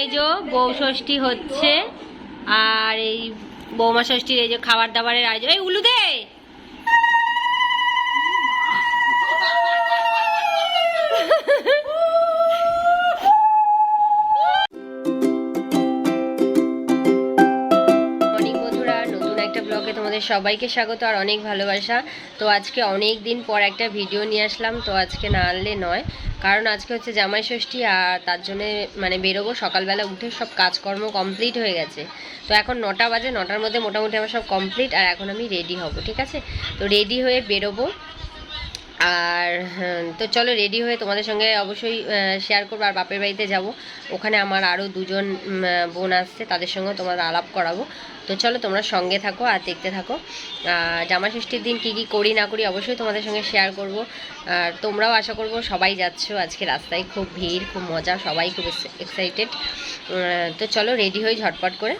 এই যে বৌ ষষ্ঠী হচ্ছে, আর এই বৌমা ষষ্ঠীর এই যে খাবার দাবারের আয়োজন। এই উলু দে তোমাদের সবাইকে স্বাগত আর অনেক ভালোবাসা। তো আজকে অনেক দিন পর একটা ভিডিও নিয়ে আসলাম, তো আজকে না আনলে নয়। কারণ আজকে হচ্ছে জামাই ষষ্ঠী আর তার জন্য মানে বেরোবো। সকালবেলা উঠে সব কাজকর্ম কমপ্লিট হয়ে গেছে। তো এখন নটা বাজে, নটার মধ্যে মোটামুটি আমার সব কমপ্লিট আর এখন আমি রেডি হব, ঠিক আছে? তো রেডি হয়ে বেরোবো। আর তো চলো রেডি হয়ে তোমাদের সঙ্গে অবশ্যই শেয়ার করব আর বাপের বাড়িতে যাব। ওখানে আমার আরও দুজন বোন আসছে, তাদের সঙ্গে তোমার আলাপ করাবো। তো চলো তোমরা সঙ্গে থাকো আর দেখতে থাকো। জামা ষষ্ঠীর দিন কি কি করি না করি অবশ্যই তোমাদের সঙ্গে শেয়ার করব। আর তোমরাও আশা করব সবাই যাচ্ছ আজকে রাস্তায়। খুব ভিড়, খুব মজা, সবাই খুব এক্সাইটেড তো চলো রেডি হই ঝটপট করে।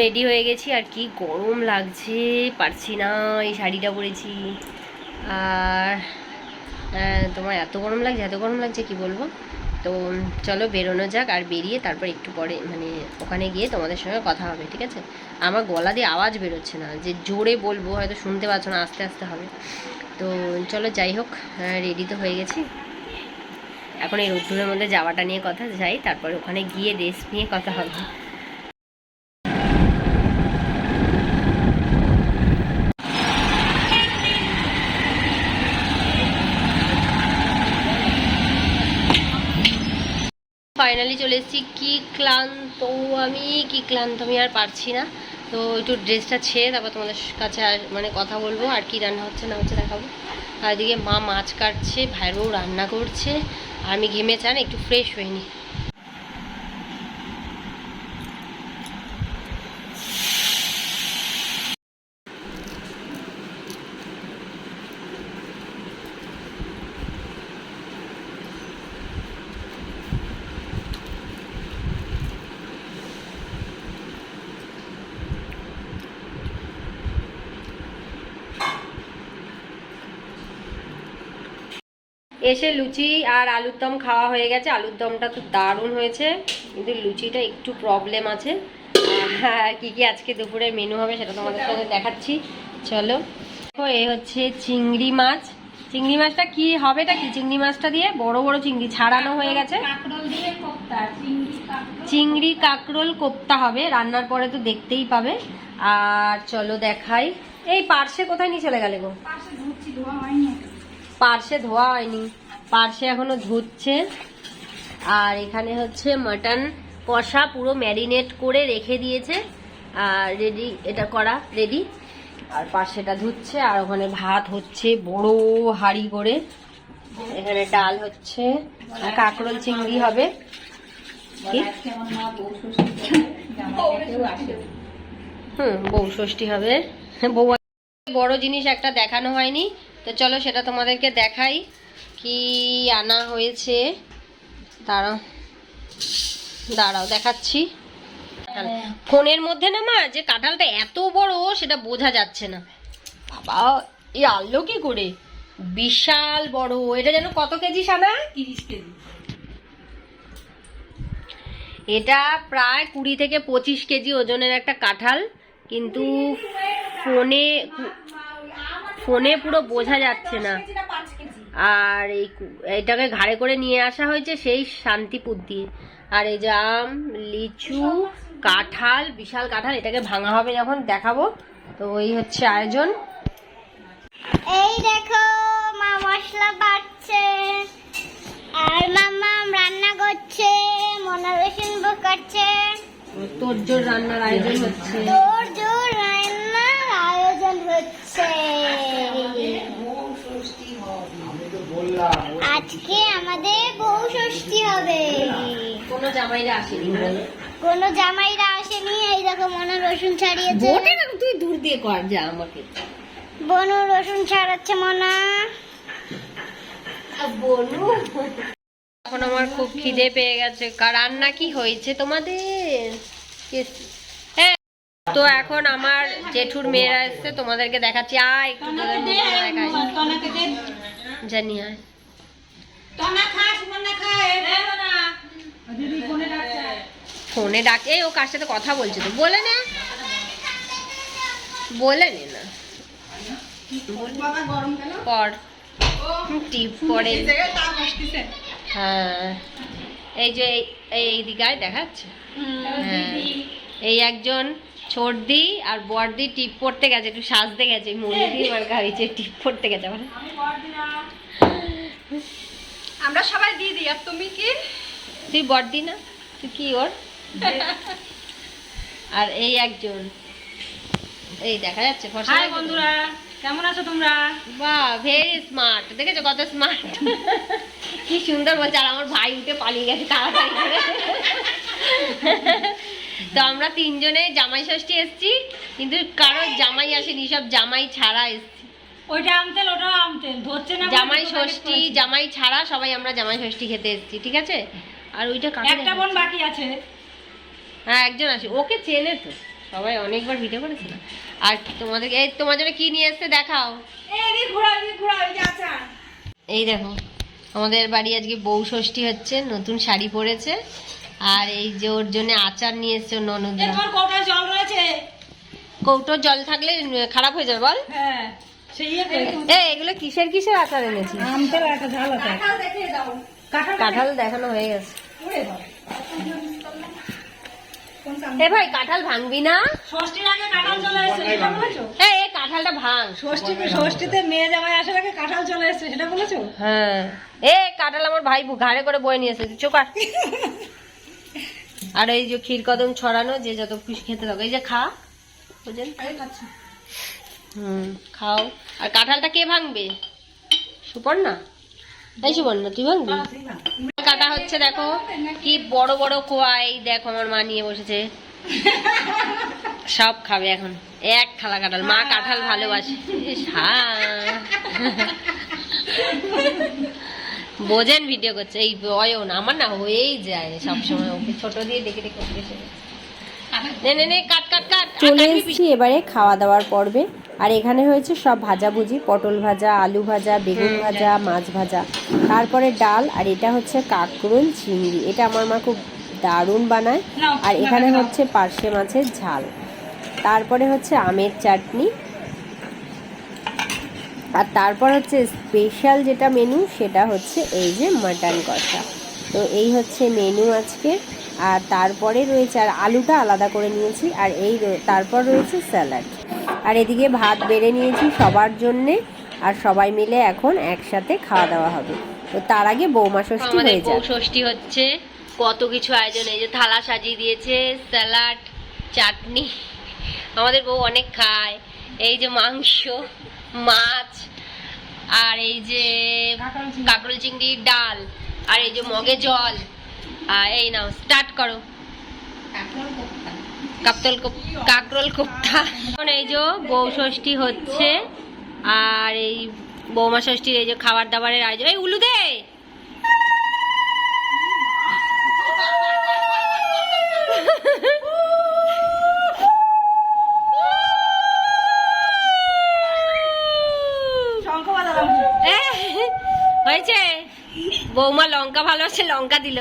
রেডি হয়ে গেছি। আর কি গরম লাগছে, পারছি না এই শাড়িটা পরেছি। আর তোমার এত গরম লাগছে, এত গরম লাগছে কি বলব? তো চলো বেরোনো যাক আর বেরিয়ে তারপর একটু পরে মানে ওখানে গিয়ে তোমাদের সঙ্গে কথা হবে, ঠিক আছে? আমার গলা দিয়ে আওয়াজ বেরোচ্ছে না, যে জোরে বলব, হয়তো শুনতে পাচ্ছ না, আস্তে আস্তে হবে। তো চলো যাই হোক রেডি তো হয়ে গেছি। এখন এই রোদ্দুরের মধ্যে যাওয়াটা নিয়ে কথা, যাই, তারপরে ওখানে গিয়ে রেস্ট নিয়ে কথা হবে। ফাইনালি চলে এসেছি। কী ক্লান্ত, আমি কী ক্লান্ত, আমি আর পারছি না। তো একটু ড্রেসটা ছেড়ে তারপর তোমাদের কাছে আর মানে কথা বলব, আর কি রান্না হচ্ছে না হচ্ছে দেখাবো। আর এদিকে মা মাছ কাটছে ভাইয়ের বউ রান্না করছে, আর আমি ঘেমে চান, একটু ফ্রেশ হয়ে হইনি। এসে লুচি আর আলুর দম খাওয়া হয়ে গেছে। আলুর দমটা তো দারুণ হয়েছে। কিন্তু লুচিটা একটু প্রবলেম আছে। আর কি কি আজকে দুপুরের মেনু হবে সেটা তোমাদের সঙ্গে দেখাচ্ছি। চলো। দেখো এ হচ্ছে চিংড়ি মাছ। চিংড়ি মাছটা কি হবেটা কি? চিংড়ি মাছটা দিয়ে বড় বড় চিংড়ি ছাড়ানো হয়ে গেছে। চিংড়ি কাঁকরোল। কোপ্তা হবে। রান্নার পরে তো দেখতেই পাবে। আর চলো দেখাই। এই পার্সে কোথায় নিয়ে চলে গেলে গো? ধুচ্ছি ধোয়া হয়নি। পার্সে এখনও ধুচ্ছে। আর এখানে হচ্ছে মাটন কষা পুরো ম্যারিনেট করে রেখে দিয়েছে। আর রেডি, এটা করা, রেডি। আর পার্সেটা ধুচ্ছে, আর ওখানে ভাত হচ্ছে বড় হাঁড়ি করে। এখানে ডাল হচ্ছে, আর কাঁকরোল চিংড়ি হবে। হুম, বউ ষষ্ঠী হবে। বউ, বড় জিনিস একটা দেখানো হয়নি। তো চলো সেটা তোমাদেরকে দেখাই কি আনা হয়েছে। দাঁড়াও। দাঁড়াও দেখাচ্ছি। ফোনের মধ্যে না মা যে কাঁঠালটা এত বড় সেটা বোঝা যাচ্ছে না। বাবা এ আনলো কি করে? বিশাল বড় এটা যেন কত কেজি সানা তিরিশ কেজি। এটা প্রায় কুড়ি থেকে পঁচিশ কেজি ওজনের একটা কাঁঠাল কিন্তু ফোনে ফোনে পুরো বোঝা যাচ্ছে না। আর এই এটাকে ঘাড়ে করে নিয়ে আসা হয়েছে সেই শান্তিপুর দিয়ে আর এই যে আম লিচু কাঁঠাল বিশাল কাঁঠাল এটাকে ভাঙা হবে যখন দেখাবো। তো ওই হচ্ছে আয়োজন। এই দেখো মা মশলা বাটছে আর মামা রান্না করছে মনা রসুন কাটছে তোর জোর রান্নার আয়োজন হচ্ছে তোর জোর রান্নার আয়োজন হচ্ছে আজকে আমাদের বউ ষষ্ঠী হবে। কোনো জামাইরা আসেনি। কোনো জামাইরা আসেনি এই দেখো মনা রসুন ছাড়িয়েছে। তুই দূর দিয়ে কর যা আমাকে। বনু রসুন ছাড়াচ্ছে মনা। বনু এখন আমার খুব খিদে পেয়ে গেছে। কার রান্না কি হয়েছে তোমাদের? তো এখন আমার জেঠুর মেয়েরা এসছে তোমাদেরকে দেখাচ্ছি। আয় জানি আয়। ফোনে ডাকছে। ফোনে ডাকে এই ও কার সাথে কথা বলছে তো? বলে নে। বলে নে না। বাবা গরম কেন? পর। টিপ পরে। হ্যাঁ। এই যে এই- এই দিকায় দেখাচ্ছে। হ্যাঁ। এই একজন ছোটদি আর বড়দি টিপ পড়তে গেছে একটু সাজতে গেছে মুরগি আমার গাড়িতে টিপ পড়তে গেছে আমার। আমরা সবাই দিদি আর তুমি কি? তুই বড়দি না? তুই কি ওর? আর এই একজন। এই দেখা যাচ্ছে হাই বন্ধুরা কেমন আছো তোমরা? বাহ ভেরি স্মার্ট দেখেছ কত স্মার্ট কি সুন্দর বলছে আর আমার ভাই উঠে পালিয়ে গেছে তাড়াতাড়ি করে। তো আমরা তিনজনে জামাই ষষ্ঠী এসেছি কিন্তু কারও জামাই আসেনি সব জামাই ছাড়া এসেছি। ওইটা আমতেল ওটাও আমতেল ধরছে না জামাই ষষ্ঠী জামাই ছাড়া সবাই আমরা জামাই ষষ্ঠী খেতে এসেছি ঠিক আছে? আর ওইটা কাকে একটা বোন বাকি আছে। হ্যাঁ একজন আসে ওকে চেনে তো সবাই অনেকবার ভিডিও করেছে না আর তোমাদের এই তোমার জন্য কি নিয়ে এসছে দেখাও। এই দেখো আমাদের বাড়ি আজকে বউ ষষ্ঠী হচ্ছে নতুন শাড়ি পরেছে। আর এই যে ওর জন্য আচার নিয়ে এসছে তোমার কৌটায় জল রয়েছে। কৌটোর জল থাকলে খারাপ হয়ে যাবে বল। হ্যাঁ সেই ইয়ে এগুলো কিসের কিসের আচার আছে কাঁঠাল দেখিয়ে দাও। কাঁঠাল কাঁঠাল দেখানো হয়ে গেছে। এ ভাই কাঁঠাল ভাঙবি না? ষষ্ঠীর আগে কাঁঠাল চলে এসেছে এই কাঁঠালটা ভাঙ। ষষ্ঠী ষষ্ঠীতে মেয়ে জামাই আসার আগে কাঁঠাল চলে এসেছে সেটা বলেছ? হ্যাঁ। এ কাঁঠাল আমার ভাই ঘাড়ে করে বয়ে নিয়ে এসেছে চোকার আর এই যে ক্ষীর কদম ছড়ানো যে যত খুশি খেতে থাকো। এই যে খা। বুঝলেন? হুম খাও। আর কাঁঠালটা কে ভাঙবে? সুপর্ণা? এই সুপর্ণা তুই ভাঙবি? কাটা হচ্ছে দেখো কি বড় বড় কোয়াই দেখো আমার মা নিয়ে বসেছে। সব খাবে এখন। এক থালা কাঁঠাল। মা কাঁঠাল ভালোবাসে। হ্যাঁ। বোঝেন ভিডিও করছে। এই অয়ন আমার না হয়েই যায় সবসময়। ওকে ছোট দিয়ে দেখে দেখে অভ্যেস হয়ে গেছে। নে নে নে কাট কাট কাট চলে এসেছি এবারে খাওয়া দাওয়ার পর্বে। আর এখানে হয়েছে সব ভাজাভুজি পটল ভাজা আলু ভাজা বেগুন ভাজা মাছ ভাজা। তারপরে ডাল আর এটা হচ্ছে কাঁকরোল চিংড়ি। এটা আমার মা খুব দারুণ বানায়। আর এখানে হচ্ছে পার্শে মাছের ঝাল। তারপরে হচ্ছে আমের চাটনি আর তারপর হচ্ছে স্পেশাল যেটা মেনু সেটা হচ্ছে এই যে মাটন কষা। তো এই হচ্ছে মেনু আজকে। আর তারপরে রয়েছে আর আলুটা আলাদা করে নিয়েছি আর এই তারপর রয়েছে স্যালাড আর এদিকে ভাত বেড়ে নিয়েছি সবার জন্যে আর সবাই মিলে এখন একসাথে খাওয়া দাওয়া হবে। তো তার আগে বৌমা ষষ্ঠী হয়ে যাবে ষষ্ঠী হচ্ছে। কত কিছু আয়োজন এই যে থালা সাজিয়ে দিয়েছে স্যালাড চাটনি। আমাদের বউ অনেক খায় এই যে মাংস। মাছ, আর এই যে কাঁকরোল চিংড়ি। ডাল, আর এই যে মগে জল, আর এই নাও স্টার্ট করো। কাপতল কোপ- কাকরোল কোপ্তা। এখন এই যে বউ ষষ্ঠী হচ্ছে, আর এই বৌমা ষষ্ঠীর এই যে খাবার দাবারের আয়োজন। এই উলু দে হয়েছে? বৌমা লঙ্কা ভালোবাসে লঙ্কা দিল।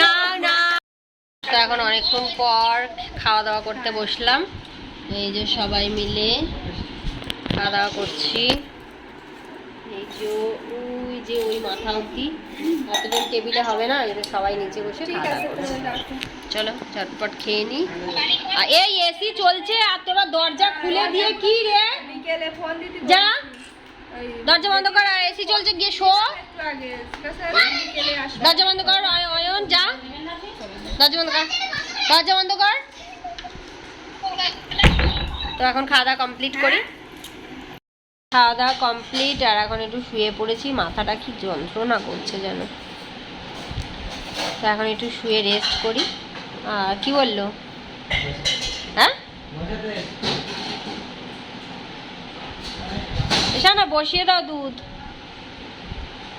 না না। তো এখন অনেকক্ষণ পর খাওয়া দাওয়া করতে বসলাম। এই যে সবাই মিলে খাওয়া দাওয়া করছি। এই যে ওই যে ওই মাথা অব্দি এতজন টেবিলে হবে না এই সবাই নিচে বসে খাওয়া দাওয়া করছি। চলো চটপট খেয়ে নি। এই এসি চলছে আর তোরা দরজা খুলে দিয়ে কি রে? বিকেলে ফোন দিতে যা দরজা বন্ধ কর এসি চলছে গিয়ে শো। দরজা বন্ধ কর অয়- অয়ন যা। দরজা বন্ধ কর দরজা বন্ধ কর। তো এখন খাওয়া দাওয়া কমপ্লিট করি। খাওয়া দাওয়া কমপ্লিট আর এখন একটু শুয়ে পড়েছি মাথাটা কি যন্ত্রণা করছে যেন। তো এখন একটু শুয়ে রেস্ট করি। কি বলল? হ্যাঁ? না, বসিয়ে দাও দুধ।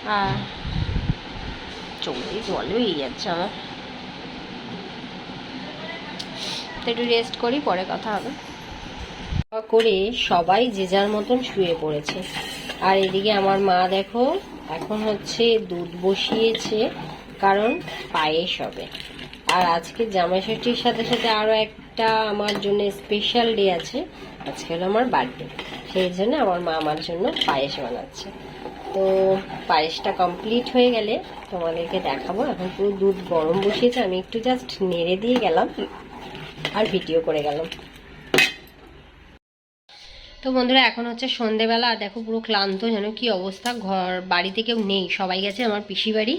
হ্যাঁ চৌদি জল বেরিয়ে যাচ্ছে আমার। একটু রেস্ট করি, পরে কথা হবে। করে সবাই যে যার মতন শুয়ে পড়েছে। আর এদিকে আমার মা দেখো, এখন হচ্ছে দুধ বসিয়েছে, কারণ পায়েস হবে। আর আজকে জামাই ষষ্ঠীর সাথে সাথে আরও একটা আমার জন্য স্পেশাল ডে আছে। আজকে হলো আমার বার্থডে সেই জন্য আমার মা আমার জন্য পায়েস বানাচ্ছে। তো পায়েসটা কমপ্লিট হয়ে গেলে তোমাদেরকে দেখাবো। এখন পুরো দুধ গরম বসিয়েছে, আমি একটু জাস্ট নেড়ে দিয়ে গেলাম আর ভিডিও করে গেলাম। তো বন্ধুরা, এখন হচ্ছে সন্ধেবেলা। আর দেখো পুরো ক্লান্ত যেন, কি অবস্থা? ঘর, বাড়িতে কেউ নেই। সবাই গেছে, আমার পিসি বাড়ি।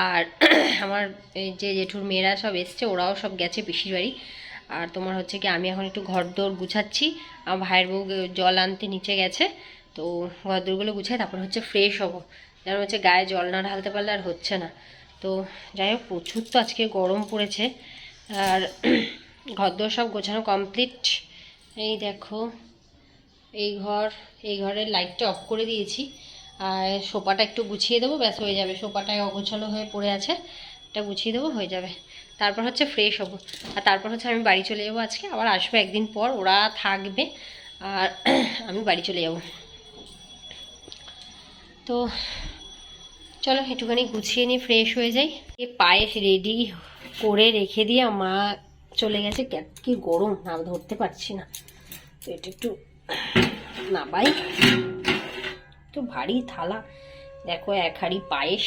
আর আমার এই যে জেঠুর মেয়েরা সব এসছে, ওরাও সব গেছে পিসির বাড়ি। আর তোমার হচ্ছে কি, আমি এখন একটু ঘর দৌড় গুছাচ্ছি। আমার ভাইয়ের বউ জল আনতে নিচে গেছে। তো ঘর দৌড়গুলো গুছাই, তারপর হচ্ছে ফ্রেশ হব। যেন হচ্ছে গায়ে জল না ঢালতে পারলে আর হচ্ছে না। তো যাই হোক, প্রচুর তো আজকে গরম পড়েছে। আর ঘরদোর সব গোছানো কমপ্লিট এই দেখো এই ঘর, এই ঘরের লাইটটা অফ করে দিয়েছি। আর সোফাটা একটু গুছিয়ে দেবো, ব্যাস হয়ে যাবে। সোফাটায় অগোছালো হয়ে পড়ে আছে এটা গুছিয়ে দেবো, হয়ে যাবে। তারপর হচ্ছে ফ্রেশ হব। আর তারপর হচ্ছে আমি বাড়ি চলে যাব আজকে, আবার আসব একদিন পর, ওরা থাকবে। আর আমি বাড়ি চলে যাব। তো চলো, একটুখানি গুছিয়ে নিয়ে ফ্রেশ হয়ে যাই। পায়েস রেডি করে রেখে দিয়ে মা চলে গেছে। কি গরম না ধরতে পারছি না। এটা একটু নাবাই একটু ভারী থালা। দেখো, এক হাঁড়ি পায়েস,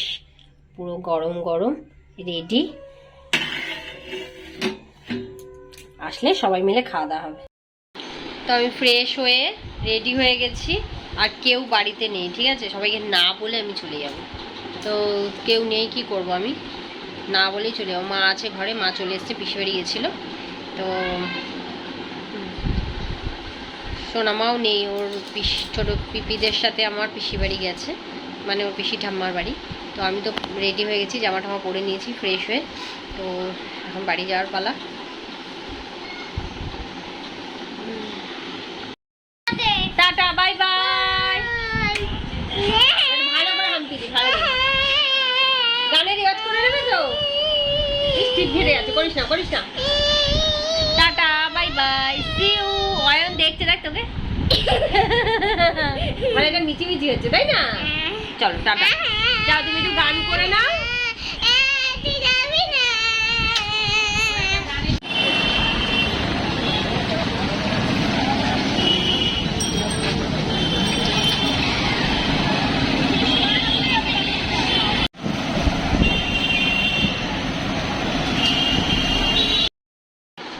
পুরো গরম গরম রেডি আসলে সবাই মিলে খাওয়া দাওয়া হবে। তো আমি ফ্রেশ হয়ে রেডি হয়ে গেছি, আর কেউ বাড়িতে নেই, ঠিক আছে? সবাইকে না বলে আমি চলে যাব। তো কেউ নেই, কি করব আমি? না বলেই চলে যাব। মা আছে ঘরে, মা চলে এসছে, পিসি বাড়ি গেছিল। তো সোনামাও নেই, ওর পিসি, ছোটো পিপিদের সাথে আমার পিসি বাড়ি গেছে মানে ওর পিসি ঠাম্মার বাড়ি। তো আমি তো রেডি হয়ে গেছি, জামা টামা পরে নিয়েছি ফ্রেশ হয়ে। তো এখন বাড়ি যাওয়ার পালা। টাটা বাই বাই ভালো রেওয়াজ করে নেবে তো? করিস না করিস না। টাটা বাই বাই দেখতে দেখ তোকে। মানে এটা মিচি মিচি হচ্ছে, তাই না? চলো, টাটা। যাও, তুমি একটু গান করে নাও।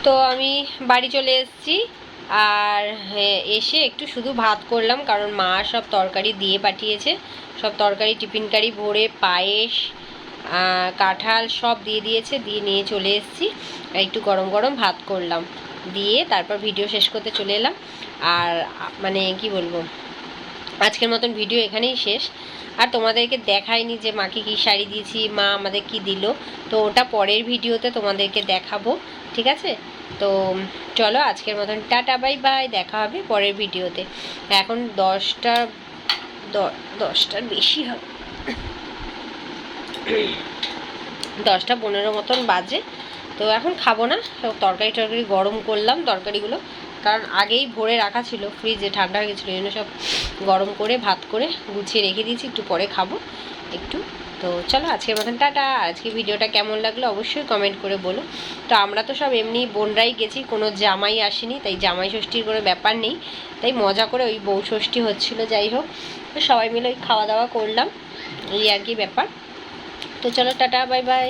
তো আমি বাড়ি চলে এসেছি। আর এসে একটু শুধু ভাত করলাম, কারণ মা সব তরকারি দিয়ে পাঠিয়েছে। সব তরকারি, টিফিন কারি, ভরে পায়েস কাঁঠাল সব দিয়ে দিয়েছে, দিয়ে নিয়ে চলে এসেছি। একটু গরম গরম ভাত করলাম। দিয়ে তারপর ভিডিও শেষ করতে চলে এলাম। আর মানে কি বলব, আজকের মতন ভিডিও এখানেই শেষ। আর তোমাদেরকে দেখাইনি যে মাকে কী শাড়ি দিয়েছি, মা আমাদের কি দিল, তো ওটা পরের ভিডিওতে তোমাদেরকে দেখাবো, ঠিক আছে? তো চলো আজকের মতন, টাটা, বাই বাই, দেখা হবে পরের ভিডিওতে। এখন দশটা দশটার বেশি হবে। দশটা পনেরো মতন বাজে। তো এখন খাব না সব তরকারি টরকারি গরম করলাম তরকারিগুলো। কারণ আগেই ভরে রাখা ছিল, ফ্রিজে ঠান্ডা হয়ে গেছিল, এই সব গরম করে, ভাত করে গুছিয়ে রেখে দিয়েছি, একটু পরে খাব, একটু তো চলো, আজকের মতন টাটা। আজকে ভিডিওটা কেমন লাগল অবশ্যই কমেন্ট করে বলো। তো আমরা তো সব এমনি বোনরাই গেছি, কোনো জামাই আসেনি, তাই জামাই ষষ্ঠীর কোনো ব্যাপার নেই। তাই মজা করে ওই বউ ষষ্ঠী হচ্ছিল, যাই হোক। তো সবাই মিলে ওই খাওয়া দাওয়া করলাম, এই আর কি ব্যাপার। তো চলো, টাটা বাই বাই